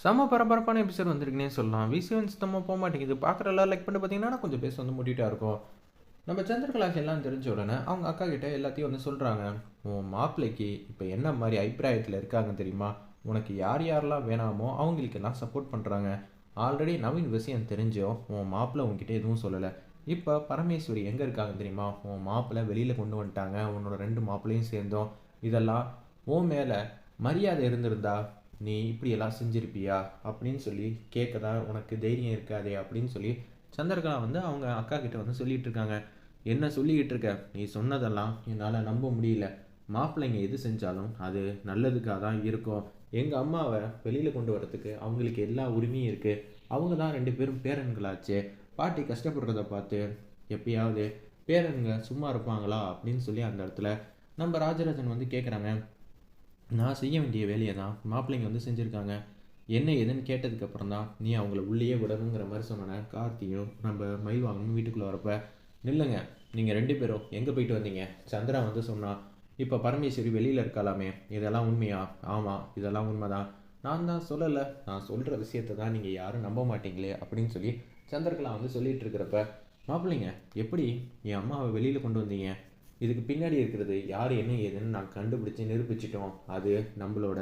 செம்ம பரபரப்பான எபிசோட் வந்திருக்குன்னே சொல்லலாம். விசிவன் சுத்தமாக போக மாட்டேங்குது. பார்க்குற எல்லாம் லைக் பண்ணி பார்த்தீங்கன்னா கொஞ்சம் பேச வந்து மூட்டிகிட்டா இருக்கும். நம்ம சந்திரகலாக்கு எல்லாம் தெரிஞ்ச உடனே அவங்க அக்கா கிட்ட எல்லாத்தையும் வந்து சொல்கிறாங்க உன் மாப்பிள்ளைக்கு இப்போ என்ன மாதிரி அபிப்பிராயத்தில் இருக்காங்க தெரியுமா? உனக்கு யார் யாரெல்லாம் வேணாமோ அவங்களுக்கெல்லாம் சப்போர்ட் பண்ணுறாங்க ஆல்ரெடி நவீன் விஷயம் தெரிஞ்சோம் உன் மாப்பிள்ளை உங்ககிட்ட எதுவும் சொல்லலை. இப்போ பரமேஸ்வரி எங்கே இருக்காங்க தெரியுமா? உன் மாப்பிள்ளை வெளியில் கொண்டு வந்துட்டாங்க. உன்னோட ரெண்டு மாப்பிள்ளையும் சேர்ந்தோம். இதெல்லாம் உன் மேலே மரியாதை இருந்திருந்தா நீ இப்படியெல்லாம் செஞ்சிருப்பியா? அப்படின்னு சொல்லி கேட்க தான் உனக்கு தைரியம் இருக்காதே அப்படின்னு சொல்லி சந்திரகலா வந்து அவங்க அக்கா கிட்ட வந்து சொல்லிட்டு இருக்காங்க. என்ன சொல்லிக்கிட்டு இருக்க? நீ சொன்னதெல்லாம் என்னால் நம்ப முடியல. மாப்பிள்ளைங்க எது செஞ்சாலும் அது நல்லதுக்காக தான் இருக்கும். எங்கள் அம்மாவை வெளியில் கொண்டு வரத்துக்கு அவங்களுக்கு எல்லா உரிமையும் இருக்குது அவங்க தான் ரெண்டு பேரும் பேரன்களாச்சு. பாட்டி கஷ்டப்படுறத பார்த்து எப்பயாவது பேரனுங்க சும்மா இருப்பாங்களா அப்படின்னு சொல்லி அந்த இடத்துல நம்ம ராஜராஜன் வந்து கேட்குறாங்க நான் செய்ய வேண்டிய வேலையை தான் மாப்பிள்ளைங்க வந்து செஞ்சுருக்காங்க. என்ன ஏதுன்னு கேட்டதுக்கப்புறம் தான் நீ அவங்கள உள்ளேயே விடணுங்கிற மாதிரி சொன்னேன். கார்த்தியும் நம்ம மயில்வாங்கன்னு வீட்டுக்குள்ளே வரப்ப நில்லுங்க நீங்கள் ரெண்டு பேரும் எங்கே போயிட்டு வந்தீங்க? சந்திரா வந்து சொன்னால் இப்போ பரமேஸ்வரி வெளியில் இருக்காளாமே இதெல்லாம் உண்மையா? ஆமாம் இதெல்லாம் உண்மைதான். நான் தான் சொல்லலை. நான் சொல்கிற விஷயத்தை தான் நீங்கள் யாரும் நம்ப மாட்டீங்களே அப்படின்னு சொல்லி சந்திரகலா வந்து சொல்லிகிட்டு இருக்கிறப்ப மாப்பிள்ளைங்க எப்படி என் அம்மாவை வெளியில் கொண்டு வந்தீங்க? இதுக்கு பின்னாடி இருக்கிறது யார் என்ன ஏதுன்னு நான் கண்டுபிடிச்சி நிரூபிச்சிட்டோம். அது நம்மளோட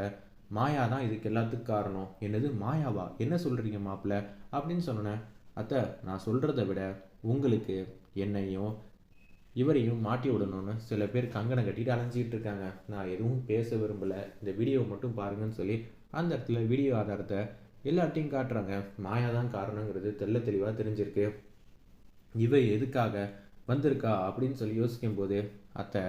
மாயா தான். இதுக்கு எல்லாத்துக்கும் காரணம். என்னது? மாயாவா? என்ன சொல்கிறீங்க மாப்பிள்ள அப்படின்னு சொன்னேன் அத்தை நான் சொல்கிறத விட உங்களுக்கு என்னையும் இவரையும் மாட்டி விடணும்னு சில பேர் கங்கணம் கட்டிட்டு அலைஞ்சிக்கிட்டு இருக்காங்க. நான் எதுவும் பேச விரும்பலை. இந்த வீடியோவை மட்டும் பாருங்கன்னு சொல்லி அந்த இடத்துல வீடியோ ஆதாரத்தை எல்லார்ட்டையும் காட்டுறாங்க. மாயா தான் காரணங்கிறது தெள்ள தெளிவாக தெரிஞ்சிருக்கு. இவ எதுக்காக வந்திருக்கா அப்படின்னு சொல்லி யோசிக்கும் போது அத்தை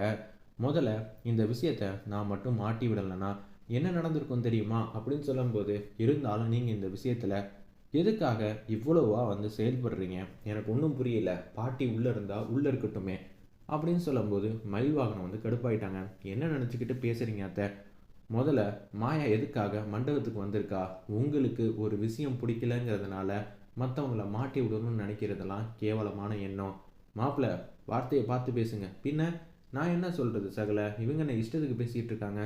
முதல்ல இந்த விஷயத்த நான் மட்டும் மாட்டி விடலைன்னா என்ன நடந்திருக்கும் தெரியுமா? அப்படின்னு சொல்லும்போது இருந்தாலும் நீங்கள் இந்த விஷயத்தில் எதுக்காக இவ்வளோவா வந்து செயல்படுறீங்க? எனக்கு ஒன்றும் புரியல. பாட்டி உள்ளே இருந்தால் உள்ளே இருக்கட்டுமே. அப்படின்னு சொல்லும்போது மயில் வாகனம் வந்து கடுப்பாயிட்டாங்க. என்ன நினச்சிக்கிட்டு பேசுகிறீங்க அத்தை? முதல்ல மாயா எதுக்காக மண்டபத்துக்கு வந்திருக்கா? உங்களுக்கு ஒரு விஷயம் பிடிக்கலங்கிறதுனால மற்றவங்கள மாட்டி விடணும்னு நினைக்கிறதெல்லாம் கேவலமான எண்ணம். மாப்பிள்ள வார்த்தையை பார்த்து பேசுங்க. பின்ன நான் என்ன சொல்கிறது சகல? இவங்க என்ன இஷ்டத்துக்கு பேசிகிட்டு இருக்காங்க.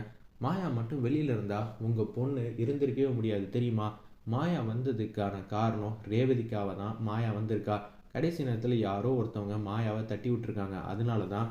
மாயா மட்டும் வெளியில் இருந்தால் உங்கள் பொண்ணு இருந்திருக்கவே முடியாது தெரியுமா? மாயா வந்ததுக்கான காரணம் ரேவதிக்காக தான் மாயா வந்திருக்கா. கடைசி நேரத்தில் யாரோ ஒருத்தவங்க மாயாவை தட்டி விட்டுருக்காங்க. அதனால தான்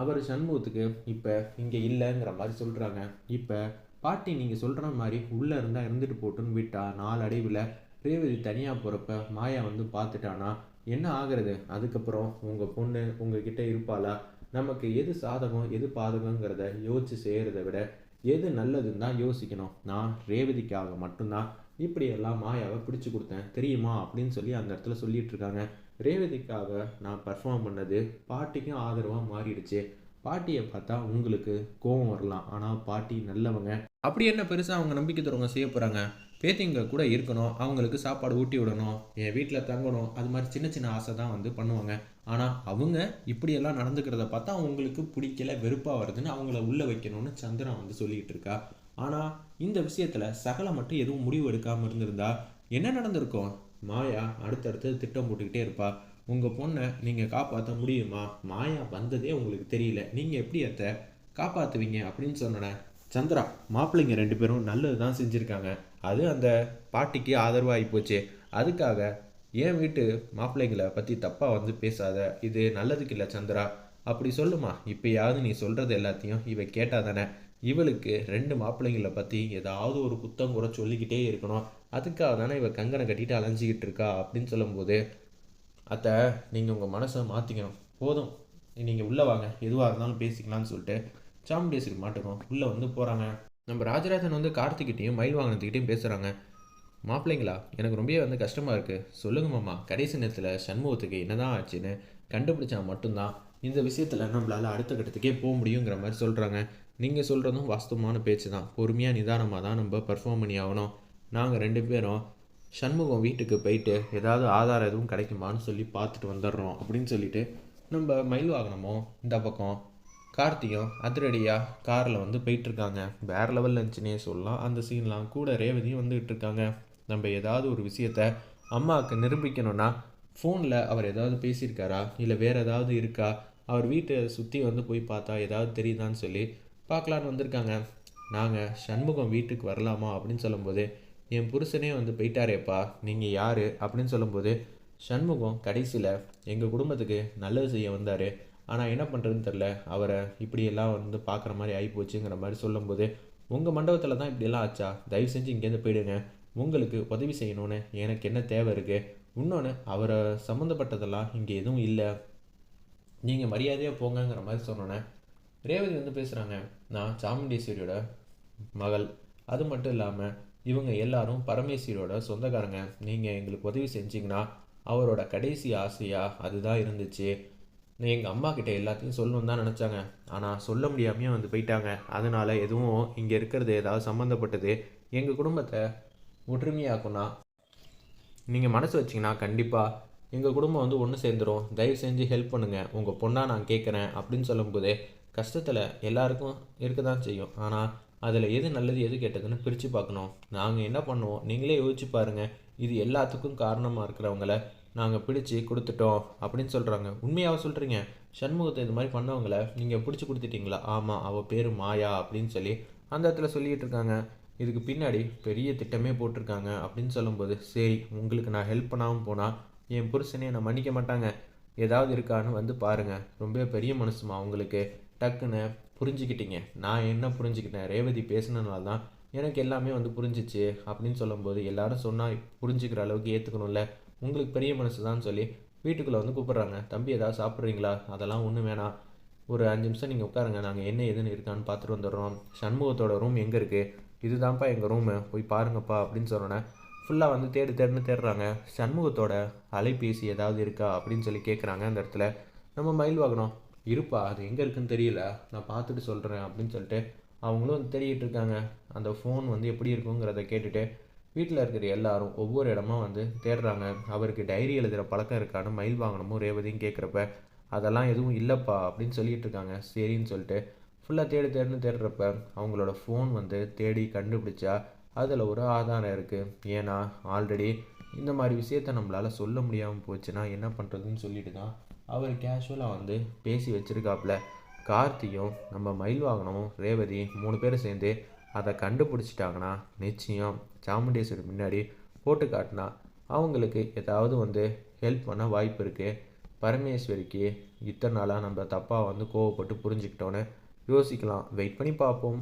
அவர் சண்முகத்துக்கு இப்போ இங்கே இல்லைங்கிற மாதிரி சொல்கிறாங்க இப்போ பாட்டி நீங்கள் சொல்கிற மாதிரி உள்ளே இருந்தால் இருந்துட்டு போட்டுன்னு விட்டா நாளடைவில் ரேவதி தனியாக போகிறப்ப மாயா வந்து பார்த்துட்டானா? என்ன ஆகிறது? அதுக்கப்புறம் உங்கள் பொண்ணு உங்ககிட்ட இருப்பாளா? நமக்கு எது சாதகம் எது பாதகங்கிறத யோசிச்சு செய்கிறத விட எது நல்லதுன்னு தான் யோசிக்கணும். நான் ரேவதிக்காக மட்டும்தான். இப்படியெல்லாம் மாயாவை பிடிச்சி கொடுத்தேன். தெரியுமா? அப்படின்னு சொல்லி அந்த இடத்துல சொல்லிட்டு இருக்காங்க. ரேவதிக்காக நான் பர்ஃபார்ம் பண்ணது பாட்டிக்கும் ஆதரவாக மாறிடுச்சு. பாட்டியை பார்த்தா உங்களுக்கு கோபம் வரலாம். ஆனால் பாட்டி நல்லவங்க. அப்படி என்ன பெருசாக அவங்க நம்பிக்கை தருவங்க செய்ய போகிறாங்க பேத்திங்க கூட இருக்கணும் அவங்களுக்கு சாப்பாடு ஊட்டி விடணும் என் வீட்டில் தங்கணும் அது மாதிரி சின்ன சின்ன ஆசை தான் வந்து பண்ணுவாங்க. ஆனால் அவங்க இப்படியெல்லாம் நடந்துக்கிறத பார்த்தா அவங்களுக்கு பிடிக்கல வெறுப்பாக வருதுன்னு அவங்கள உள்ளே வைக்கணும்னு சந்திரா வந்து சொல்லிக்கிட்டு இருக்கா. ஆனால் இந்த விஷயத்தில் சகலம் மட்டும் எதுவும் முடிவு எடுக்காமல் இருந்திருந்தா என்ன நடந்திருக்கும்? மாயா அடுத்தடுத்து திட்டம் போட்டுக்கிட்டே இருப்பா. உங்கள் பொண்ணை நீங்கள் காப்பாற்ற முடியுமா? மாயா வந்ததே உங்களுக்கு தெரியல. நீங்கள் எப்படி அத்தை? காப்பாற்றுவீங்க அப்படின்னு சொன்னேன். சந்திரா மாப்பிள்ளைங்க ரெண்டு பேரும் நல்லது தான் செஞ்சுருக்காங்க. அது அந்த பாட்டிக்கு ஆதரவாகி போச்சு. அதுக்காக என் வீட்டு மாப்பிள்ளைங்களை பற்றி தப்பாக வந்து பேசாத. இது நல்லதுக்கு இல்லை சந்திரா. அப்படி சொல்லுமா. இப்போயாவது நீ சொல்கிறது எல்லாத்தையும் இவ கேட்டால் தானே இவளுக்கு ரெண்டு மாப்பிள்ளைங்களை பற்றி ஏதாவது ஒரு குத்தம் கூட சொல்லிக்கிட்டே இருக்கணும். அதுக்காக தானே இவள் கங்கனை கட்டிட்டு அலைஞ்சிக்கிட்டு இருக்கா அப்படின்னு சொல்லும்போது அத்தை நீங்கள் உங்கள் மனசை மாற்றிக்கணும் போதும். நீங்கள் உள்ளே வாங்க. எதுவாக இருந்தாலும் பேசிக்கலாம்னு சொல்லிட்டு சாமுண்டேஸ்வரி மாட்டுக்கும் உள்ளே வந்து போகிறாங்க நம்ம ராஜராஜன் வந்து கார்த்திகிட்டையும் மயில் வாங்கினத்துக்கிட்டையும் பேசுகிறாங்க மாப்பிள்ளைங்களா எனக்கு ரொம்பவே வந்து கஷ்டமாக இருக்குது சொல்லுங்க மாமா கடைசி நேரத்தில் சண்முகத்துக்கு என்னதான் ஆச்சுன்னு கண்டுபிடிச்சா மட்டும்தான் இந்த விஷயத்தில் நம்மளால் அடுத்த கட்டத்துக்கே போக முடியுங்கிற மாதிரி சொல்கிறாங்க நீங்கள் சொல்கிறதும் வாஸ்தவமான பேச்சு தான் பொறுமையாக நிதானமாக தான் நம்ம பர்ஃபார்ம் பண்ணி ஆகணும். நாங்கள் ரெண்டு பேரும் சண்முகம் வீட்டுக்கு போயிட்டு ஏதாவது ஆதாரம் எதுவும் கிடைக்குமான்னு சொல்லி பார்த்துட்டு வந்துடுறோம் அப்படின்னு சொல்லிட்டு நம்ம மயில் வாகனமும் இந்த பக்கம் கார்த்தியும் அதிரடியாக காரில் வந்து போயிட்டுருக்காங்க. வேறு லெவலில் இருந்துச்சுன்னே சொல்லலாம். அந்த சீன்லாம் கூட ரேவதியும் வந்துகிட்டு இருக்காங்க நம்ம ஏதாவது ஒரு விஷயத்த அம்மாவுக்கு நிரூபிக்கணும்னா ஃபோனில் அவர் ஏதாவது பேசியிருக்காரா? இல்லை வேறு ஏதாவது இருக்கா? அவர் வீட்டை சுற்றி வந்து போய் பார்த்தா ஏதாவது தெரியுதான்னு சொல்லி பார்க்கலான்னு வந்திருக்காங்க. நாங்கள் சண்முகம் வீட்டுக்கு வரலாமா அப்படின்னு சொல்லும்போது என் புருஷனே வந்து போயிட்டாரேப்பா. நீங்கள் யார்? அப்படின்னு சொல்லும்போது சண்முகம் கடைசியில் எங்கள் குடும்பத்துக்கு நல்லது செய்ய வந்தார். ஆனால் என்ன பண்ணுறதுன்னு தெரில அவரை இப்படியெல்லாம் வந்து பார்க்குற மாதிரி ஆகிப்போச்சுங்கிற மாதிரி சொல்லும்போது உங்கள் மண்டபத்தில் தான் இப்படியெல்லாம் ஆச்சா? தயவு செஞ்சு இங்கேருந்து போயிடுங்க. உங்களுக்கு உதவி செய்யணும்னு எனக்கு என்ன தேவை இருக்குது இன்னொன்று அவரை சம்மந்தப்பட்டதெல்லாம் இங்கே எதுவும் இல்லை. நீங்கள் மரியாதையாக போங்கங்கிற மாதிரி சொன்னோன்னே ரேவதி வந்து பேசுகிறாங்க நான் சாமுண்டீஸ்வரியோட மகள். அது மட்டும் இல்லாமல் இவங்க எல்லாரும் பரமேஸ்வரியோட சொந்தக்காரங்க. நீங்கள் எங்களுக்கு உதவி செஞ்சிங்கன்னா அவரோட கடைசி ஆசையாக அதுதான் இருந்துச்சு. எங்கள் அம்மா கிட்ட எல்லாத்தையும் சொல்லணும்னு தான் நினச்சாங்க. ஆனால் சொல்ல முடியாமையே வந்து போயிட்டாங்க. அதனால் எதுவும் இங்கே இருக்கிறது ஏதாவது சம்மந்தப்பட்டது எங்கள் குடும்பத்தை ஒற்றுமையாக்கும்னா? நீங்கள் மனசு வச்சிங்கன்னா கண்டிப்பாக எங்கள் குடும்பம் வந்து ஒன்று சேர்ந்துரும். தயவு செஞ்சு ஹெல்ப் பண்ணுங்கள் உங்கள் பொண்ணாக நான் கேட்குறேன் அப்படின்னு சொல்லும்போது கஷ்டத்தில் எல்லாருக்கும் இருக்க தான் செய்யும். ஆனால் அதில் எது நல்லது எது கெட்டதுன்னு பிரித்து பார்க்கணும். நாங்கள் என்ன பண்ணுவோம்? நீங்களே யோசிச்சு பாருங்கள் இது எல்லாத்துக்கும் காரணமாக இருக்கிறவங்கள நாங்கள் பிடிச்சி கொடுத்துட்டோம் அப்படின்னு சொல்கிறாங்க உண்மையாக சொல்கிறீங்க சண்முகத்தை இது மாதிரி பண்ணவங்கள நீங்கள் பிடிச்சி கொடுத்துட்டீங்களா? ஆமாம் அவள் பேர் மாயா அப்படின்னு சொல்லி அந்த இடத்துல சொல்லிகிட்டு இருக்காங்க. இதுக்கு பின்னாடி பெரிய திட்டமே போட்டிருக்காங்க அப்படின்னு சொல்லும்போது சரி உங்களுக்கு நான் ஹெல்ப் பண்ணாமல் போனால் என் புருஷனே நான் மன்னிக்க மாட்டாங்க. ஏதாவது இருக்கான்னு வந்து பாருங்கள் ரொம்ப பெரிய மனசுமா உங்களுக்கு. டக்குன்னு புரிஞ்சுக்கிட்டீங்க. நான் என்ன புரிஞ்சுக்கிட்டேன்? ரேவதி பேசினதுனால தான் எனக்கு எல்லாமே வந்து புரிஞ்சிச்சு அப்படின்னு சொல்லும்போது எல்லாரும் சொன்னால் புரிஞ்சுக்கிற அளவுக்கு ஏற்றுக்கணும்ல உங்களுக்கு பெரிய மனசு தான் சொல்லி வீட்டுக்குள்ளே வந்து கூப்பிட்றாங்க. தம்பி ஏதாவது சாப்பிட்றீங்களா? அதெல்லாம் ஒன்றும் வேணாம். ஒரு அஞ்சு நிமிஷம் நீங்கள் உட்காருங்க. நாங்கள் என்ன எதுன்னு இருக்கான்னு பார்த்துட்டு வந்துடுறோம். சண்முகத்தோட ரூம் எங்கே இருக்குது இதுதான்ப்பா எங்கள் ரூமு போய் பாருங்கப்பா அப்படின்னு சொன்னோன்னே ஃபுல்லாக வந்து தேடு தேடுன்னு தேடுறாங்க. சண்முகத்தோட அலைபேசி ஏதாவது இருக்கா? அப்படின்னு சொல்லி கேட்குறாங்க அந்த இடத்துல. நம்ம மயில் வாகனம். இருப்பா. அது எங்கே இருக்குன்னு தெரியல. நான் பார்த்துட்டு சொல்கிறேன் அப்படின்னு சொல்லிட்டு அவங்களும் வந்து தேடிட்டு இருக்காங்க. அந்த ஃபோன் வந்து எப்படி இருக்குங்கிறத கேட்டுட்டு வீட்டில் இருக்கிற எல்லாரும் ஒவ்வொரு இடமா வந்து தேடுறாங்க. அவருக்கு டைரி எழுதுகிற பழக்கம் இருக்கான்னு மயில் வாங்கணுமோ ரேவதியும் கேட்குறப்ப அதெல்லாம் எதுவும் இல்லைப்பா அப்படின்னு சொல்லிட்டு இருக்காங்க. சரின்னு சொல்லிட்டு. ஃபுல்லாக தேடி தேடுன்னு தேடுறப்ப அவங்களோட ஃபோன் வந்து தேடி கண்டுபிடிச்சா அதில் ஒரு ஆதாரம் இருக்குது ஏன்னா ஆல்ரெடி இந்த மாதிரி விஷயத்த நம்மளால் சொல்ல முடியாமல் போச்சுன்னா என்ன பண்ணுறதுன்னு சொல்லிட்டு தான் அவர் கேஷுவலாக வந்து பேசி வச்சுருக்காப்புல கார்த்தியும் நம்ம மயில் வாகனமும் ரேவதி மூணு பேரும் சேர்ந்து அதை கண்டுபிடிச்சிட்டாங்கன்னா நிச்சயம் சாமுண்டேஸ்வரி முன்னாடி போட்டு காட்டினா அவங்களுக்கு ஏதாவது வந்து ஹெல்ப் பண்ண வாய்ப்பு இருக்குது பரமேஸ்வரிக்கு இத்தனை நாளாக நம்ம தப்பாக வந்து கோவப்பட்டு புரிஞ்சுக்கிட்டோன்னு யோசிக்கலாம். வெயிட் பண்ணி பார்ப்போம்.